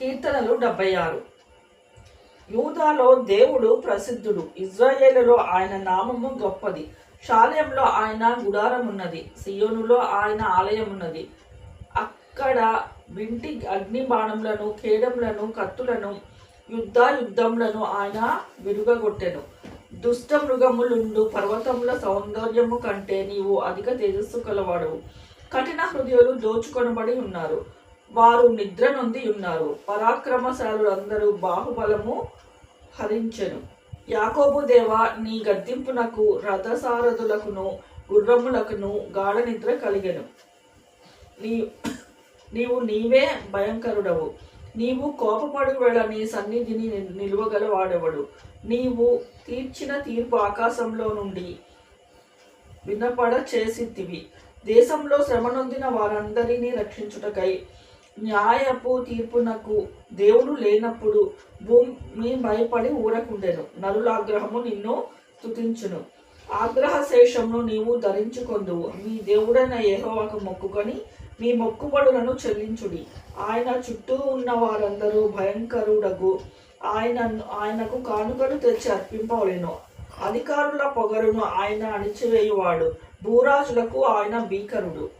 కీర్తనలు డెబ్బై ఆరు. యూదాలో దేవుడు ప్రసిద్ధుడు. ఇజ్రాయేలులో ఆయన నామము గొప్పది. శాలయంలో ఆయన గుడారం ఉన్నది సియోనులో ఆయన ఆలయం ఉన్నది అక్కడ వింటి అగ్ని బాణములను కేడములను కత్తులను యుద్ధ యుద్ధములను ఆయన విరుగగొట్టెను. దుష్ట మృగములుండు పర్వతముల సౌందర్యము కంటే నీవు అధిక తేజస్సు కలవాడవు. కఠిన హృదయాలు దోచుకొనబడి ఉన్నారు. వారు నిద్ర నొంది ఉన్నారు. పరాక్రమశాలులందరూ బాహుబలము హరించెను. యాకోబు దేవ నీ గద్దింపునకు రథసారథులకును గుర్రములకును గాఢ నిద్ర కలిగెను. నీ నీవు నీవే భయంకరుడవు. నీవు కోపపడు వేళ నీ సన్నిధిని నిలువగల వాడెవడు నీవు తీర్చిన తీర్పు ఆకాశంలో నుండి వినపడ చేసిద్దివి దేశంలో శ్రమనొందిన వారందరినీ రక్షించుటకై న్యాయపు తీర్పునకు దేవుడు లేనప్పుడు భూమి భయపడి ఊరకుండెను. నరులాగ్రహము నిన్ను స్థుతించును ఆగ్రహ శేషమును నీవు ధరించుకొందువు మీ దేవుడైన ఏహోవాకు మొక్కుకొని మీ మొక్కుబడులను చెల్లించుడి. ఆయన చుట్టూ ఉన్న వారందరూ భయంకరుడగు. ఆయన ఆయనకు కానుకలు తెచ్చి అర్పింపలేను అధికారుల పొగరును ఆయన అణిచివేయువాడు. భూరాజులకు ఆయన భీకరుడు.